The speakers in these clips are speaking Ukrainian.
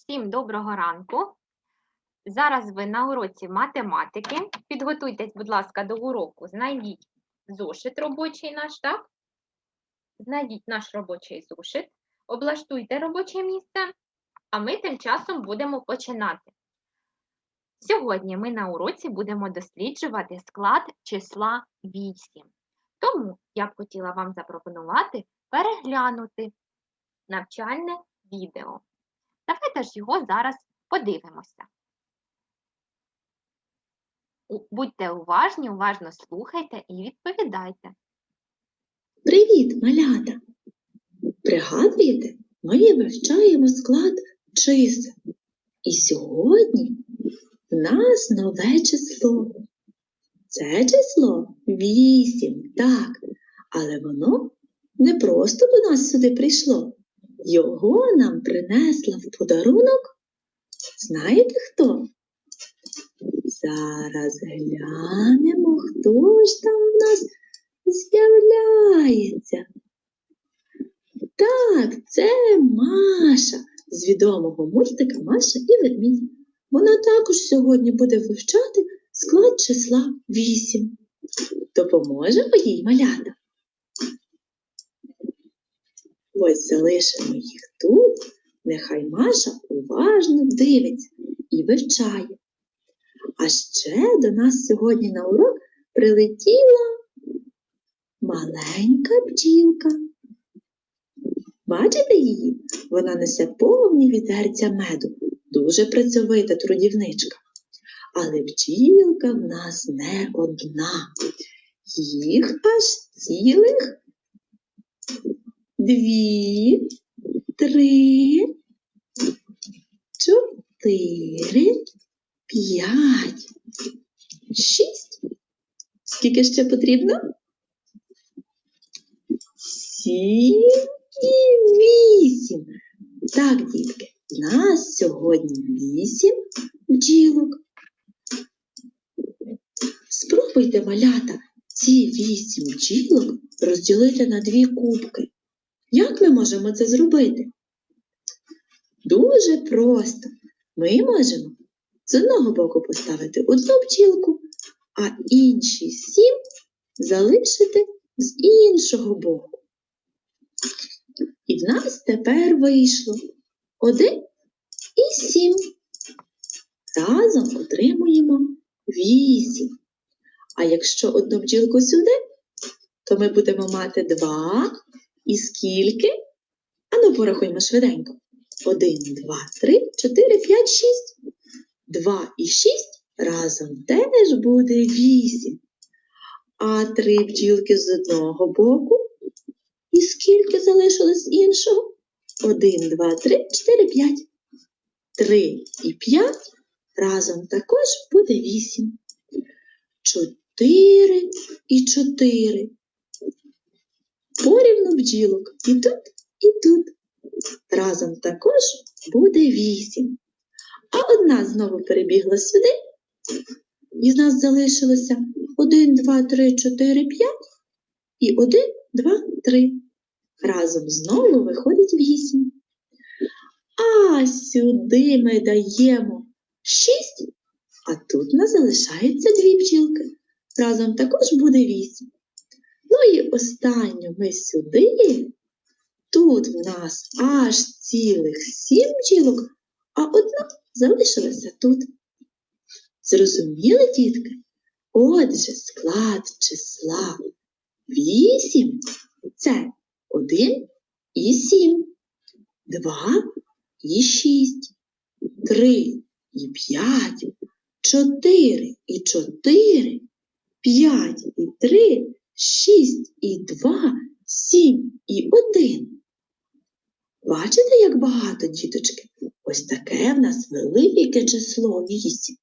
всім доброго ранку. Зараз ви на уроці математики. Підготуйтесь, будь ласка, до уроку. Знайдіть зошит робочий наш, так? Знайдіть наш робочий зошит, облаштуйте робоче місце, а ми тим часом будемо починати. Сьогодні ми на уроці будемо досліджувати склад числа 8. Тому я б хотіла вам запропонувати переглянути навчальне відео. Давайте ж його зараз подивимося. Будьте уважні, уважно слухайте і відповідайте. Привіт, малята! Пригадуєте, ми вивчаємо склад чисел. І сьогодні в нас нове число. Це число 8, так, але воно не просто до нас сюди прийшло. Його нам принесла в подарунок. Знаєте хто? Зараз глянемо, хто ж там в нас з'являється. Так, це Маша з відомого мультика Маша і ведмідь. Вона також сьогодні буде вивчати склад числа 8. Допоможемо їй малята. Ось залишимо їх тут. Нехай Маша уважно дивиться і вивчає. А ще до нас сьогодні на урок прилетіла маленька бджілка. Бачите її? Вона несе повні відерця меду, дуже працьовита трудівничка. Але бджілка в нас не одна. Їх аж цілих дві, три, чотири, п'ять, шість. Скільки ще потрібно? Сім і вісім. Так, дітки, нас сьогодні вісім бджілок. Спробуйте, малята, ці вісім бджілок розділити на дві кубки. Як ми можемо це зробити? Дуже просто. Ми можемо з одного боку поставити одну бджілку, а інші сім залишити з іншого боку. І в нас тепер вийшло один і сім. Разом отримуємо вісім. А якщо одну бджілку сюди, то ми будемо мати два і скільки? Ану, порахуємо швиденько. Один, два, три, чотири, п'ять, шість. Два і шість разом теж буде вісім. А три бджілки з одного боку. І скільки залишилось з іншого? Один, два, три, чотири, п'ять. Три і п'ять разом також буде вісім. Чотири і чотири. Порівну бджілок і тут, і тут. Разом також буде вісім. А одна знову перебігла сюди, і з нас залишилося один, два, три, чотири, п'ять і один, два, три. Разом знову виходить вісім. А сюди ми даємо шість, а тут нас залишається дві бджілки. Разом також буде вісім. Ну і останню ми сюди. Тут в нас аж цілих сім бджілок, а одна залишилася тут. Зрозуміли, дітки? Отже, склад числа вісім це один і сім, два і шість, три і п'ять, чотири і чотири, п'ять і три, шість і два, сім і один. Бачите, як багато, діточки? Ось таке в нас велике число вісім.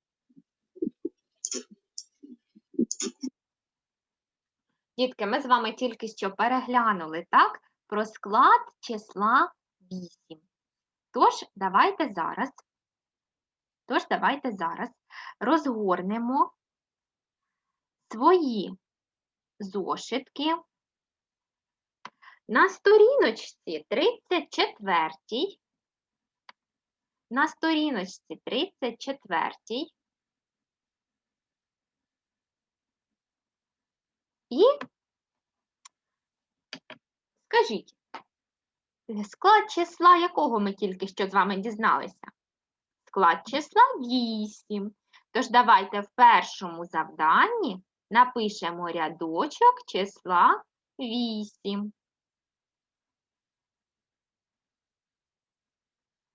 Дітки, ми з вами тільки що переглянули, так, про склад числа 8. Тож, давайте зараз, тож, давайте зараз розгорнемо свої зошитки на сторіночці 34 на сторіночці 34 і скажіть, склад числа якого ми тільки що з вами дізналися? Склад числа 8. Тож давайте в першому завданні напишемо рядочок числа 8.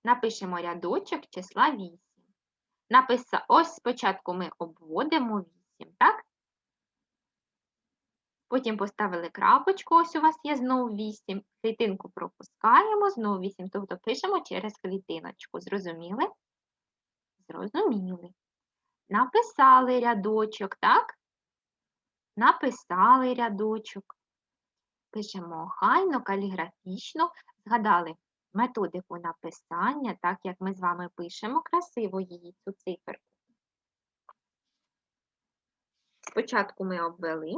Напишемо рядочок числа 8. Написа... Ось спочатку ми обводимо 8, так? Потім поставили крапочку, ось у вас є знову 8. Клітинку пропускаємо, знову 8, тобто пишемо через клітиночку. Зрозуміли? Зрозуміли. Написали рядочок, так? Написали рядочок. Пишемо охайно, каліграфічно. Згадали методику написання, так як ми з вами пишемо красиво її, цю циферку. Спочатку ми обвели,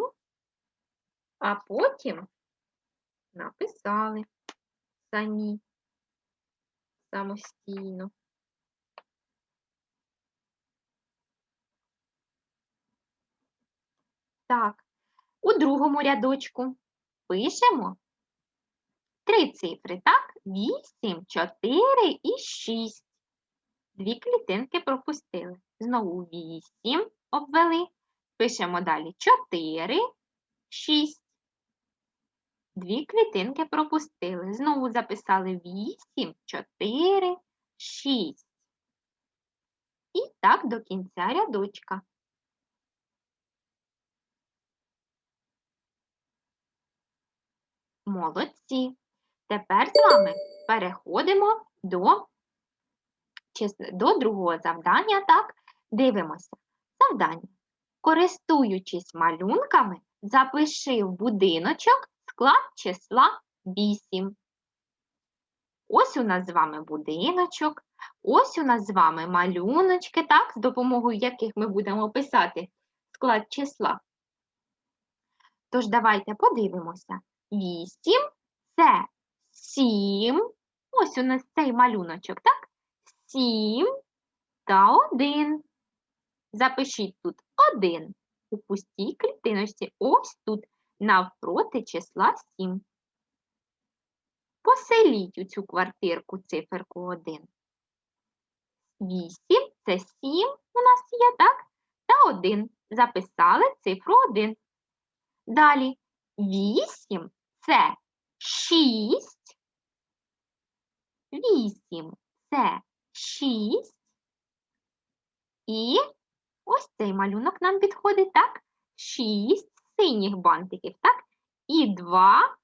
а потім написали самі самостійно. Так, у другому рядочку пишемо три цифри, так? 8, 4 і 6. Дві клітинки пропустили. Знову 8 обвели. Пишемо далі 4, 6. Дві клітинки пропустили. Знову записали 8, 4, 6. І так до кінця рядочка. Молодці. Тепер з вами переходимо до, до другого завдання. Так, дивимося. Завдання. Користуючись малюнками, запиши в будиночок склад числа 8. Ось у нас з вами будиночок, ось у нас з вами малюночки, так, з допомогою яких ми будемо писати склад числа. Тож давайте подивимося. 8 це 7. Ось у нас цей малюночок, так? 7 та 1. Запишіть тут 1 у пустій клітиночці. Ось тут навпроти числа 7. Поселіть у цю квартирку циферку 1. 8 це 7 у нас є, так? Та 1. Записали цифру 1. Далі 8 це 6. 8 це 6. І ось цей малюнок нам підходить, так? 6 синіх бантиків, так? І 2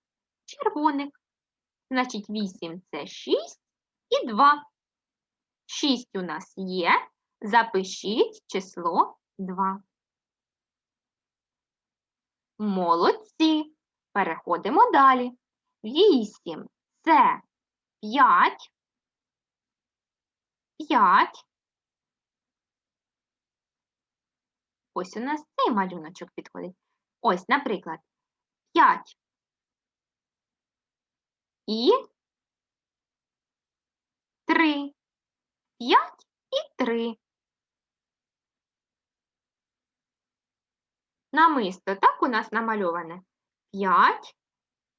червоних. Значить, 8 це 6 і 2. 6 у нас є. Запишіть число 2. Молодці. Переходимо далі. 8 це 5. 5. Ось у нас цей малюночок підходить. Ось, наприклад, 5 і 3. 5 і 3. Намисто так у нас намальоване 5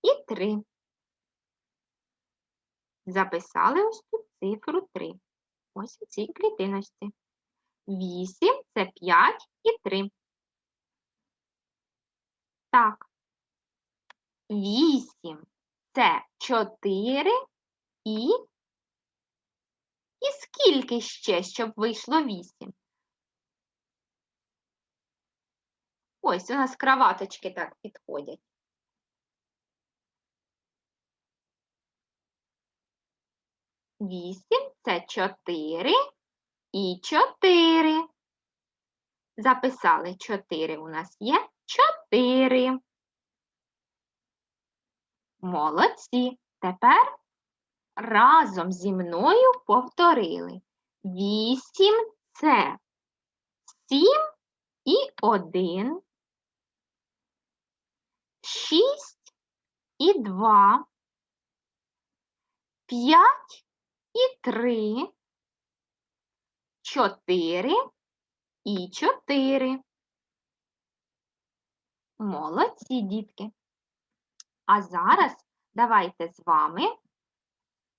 і 3. Записали ось тут цифру 3. Ось у цій клітиночці. 8 це 5 і 3. Так. 8 це 4 і. І скільки ще, щоб вийшло 8? Ось у нас краваточки так підходять. Вісім це чотири і чотири. Записали чотири у нас є чотири. Молодці. Тепер разом зі мною повторили. Вісім це сім і один. Шість і два. П'ять і три. чотири і чотири. Молодці, дітки. А зараз давайте з вами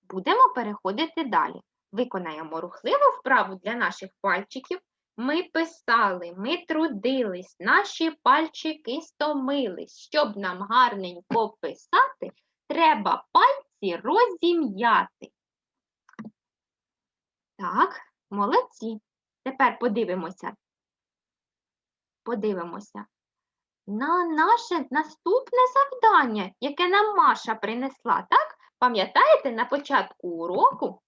будемо переходити далі. Виконаємо рухливу вправу для наших пальчиків. Ми писали, ми трудились, наші пальчики стомились. Щоб нам гарненько писати, треба пальці розім'яти. Так, молодці. Тепер подивимося. Подивимося на наше наступне завдання, яке нам Маша принесла, так? Пам'ятаєте, на початку уроку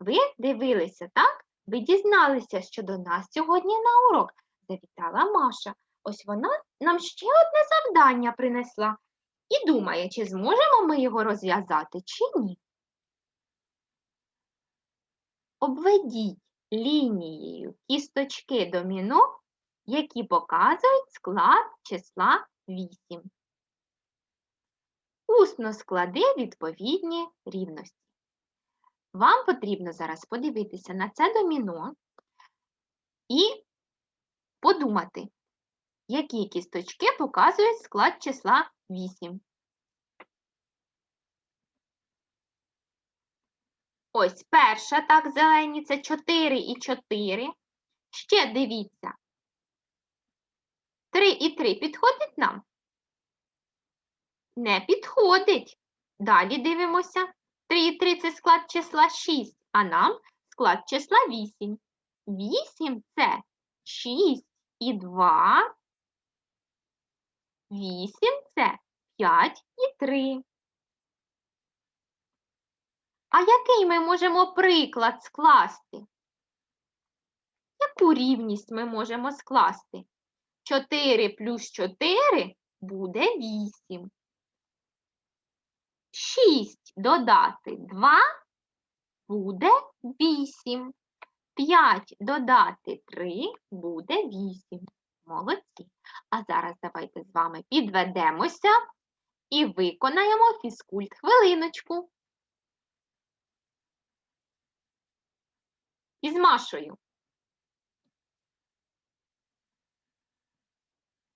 ви дивилися, так? Ви дізналися, що до нас сьогодні на урок завітала Маша. Ось вона нам ще одне завдання принесла і думає, чи зможемо ми його розв'язати, чи ні. Обведіть лінією кісточки доміно, які показують склад числа 8. Усно склади відповідні рівності. Вам потрібно зараз подивитися на це доміно і подумати, які кісточки показують склад числа 8. Ось перша, так, зелені, це 4 і 4. Ще дивіться. 3 і 3 підходить нам? Не підходить. Далі дивимося. 3 і 3 це склад числа 6, а нам склад числа 8. 8 це 6 і 2. 8 це 5 і 3. А який ми можемо приклад скласти? Яку рівність ми можемо скласти? 4 плюс 4 буде 8. 6 додати 2 буде 8. 5 додати 3 буде 8. Молодці. А зараз давайте з вами підведемося і виконаємо фізкульт хвилиночку. Із Машою.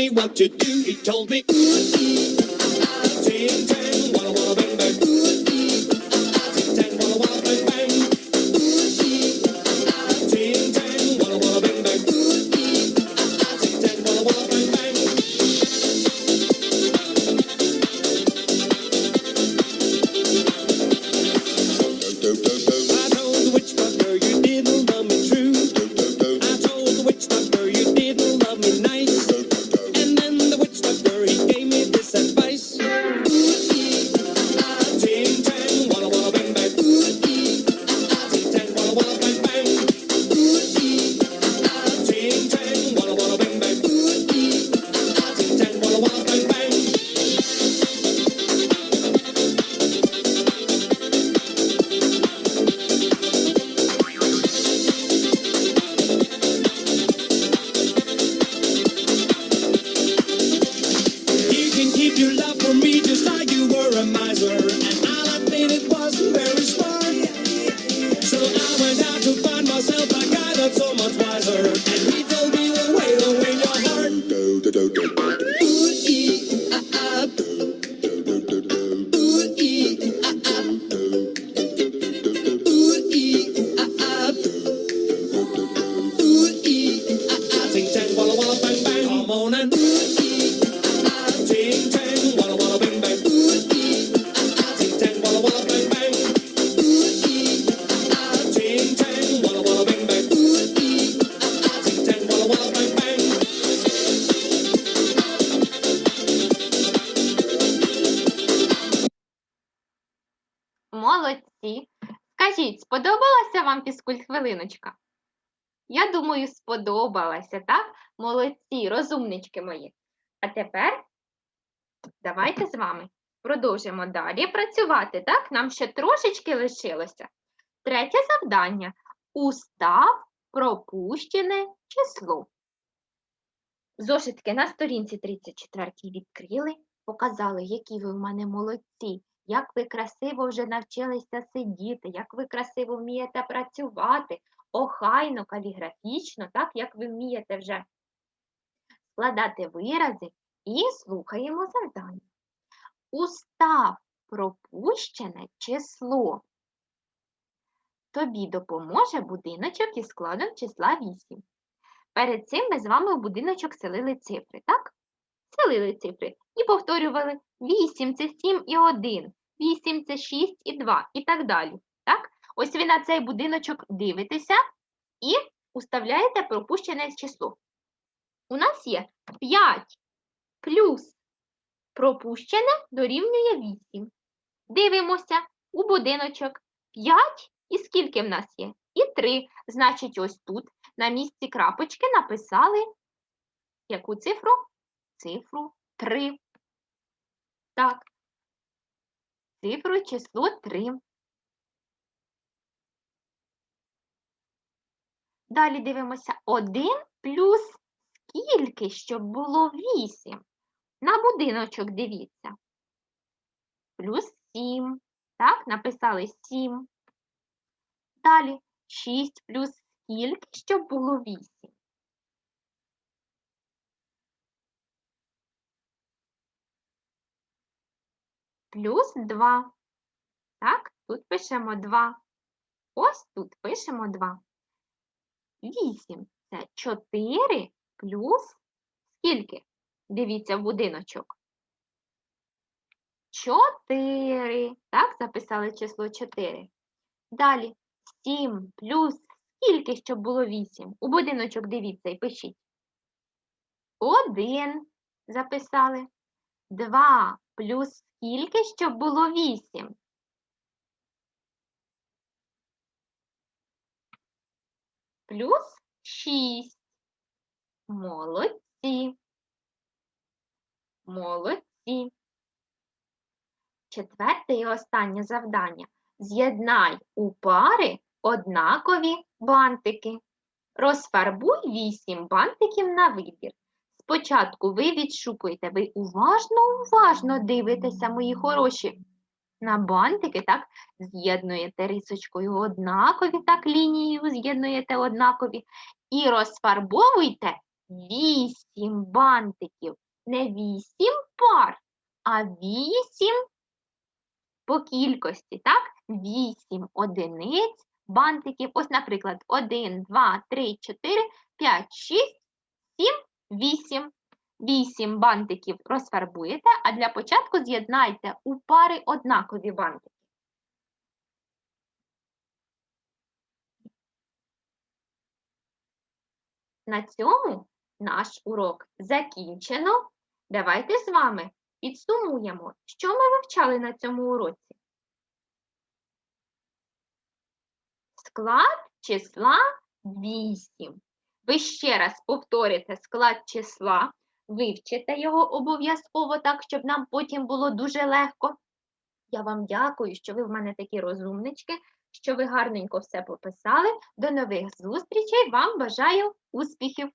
me what to do. He told me, ooh, ah, Скажіть, сподобалася вам фізкульт-хвилиночка? Я думаю, сподобалася, так? Молодці, розумнички мої. А тепер давайте з вами продовжимо далі працювати, так? Нам ще трошечки лишилося. Третє завдання. Устав пропущене число. Зошитки на сторінці 34 відкрили, показали, які ви в мене молодці, як ви красиво вже навчилися сидіти, як ви красиво вмієте працювати, охайно, каліграфічно, так, як ви вмієте вже складати вирази і слухаємо завдання. Устав пропущене число. Тобі допоможе будиночок із складом числа 8. Перед цим ми з вами в будиночок селили цифри, так? Селили цифри і повторювали 8 це 7 і 1, 8 це 6 і 2 і так далі. Так? Ось ви на цей будиночок дивитеся і уставляєте пропущене число. У нас є 5 плюс пропущене дорівнює 8. Дивимося у будиночок 5 і скільки в нас є? І 3. Значить, ось тут на місці крапочки написали яку цифру? Цифру 3. Так. Цифру число 3. Далі дивимося 1 плюс скільки, щоб було 8. На будиночок дивіться. Плюс 7. Так, написали 7. Далі 6 плюс скільки, щоб було 8. Плюс 2. Так, тут пишемо 2. Ось тут пишемо 2. 8 це 4 плюс скільки? Дивіться в будиночок. 4. Так, записали число 4. Далі 7 плюс скільки, щоб було 8? У будиночок дивіться і пишіть. 1 записали. 2 плюс скільки, щоб було 8? Плюс 6. Молодці. Молодці. Четверте і останнє завдання. З'єднай у пари однакові бантики. Розфарбуй вісім бантиків на вибір. Спочатку ви відшукуєте, ви уважно, уважно дивитеся, мої хороші, на бантики, так, з'єднуєте рисочкою однакові, так, лінією з'єднуєте однакові. І розфарбовуйте вісім бантиків. Не вісім пар, а вісім по кількості, так? Вісім одиниць бантиків. Ось, наприклад, 1, 2, 3, 4, 5, 6, 7, 8. 8 бантиків розфарбуєте, а для початку з'єднайте у пари однакові бантики. На цьому наш урок закінчено. Давайте з вами підсумуємо, що ми вивчали на цьому уроці. Склад числа 8. Ви ще раз повторите склад числа, вивчите його обов'язково так, щоб нам потім було дуже легко. Я вам дякую, що ви в мене такі розумнички, що ви гарненько все пописали. До нових зустрічей. Вам бажаю успіхів!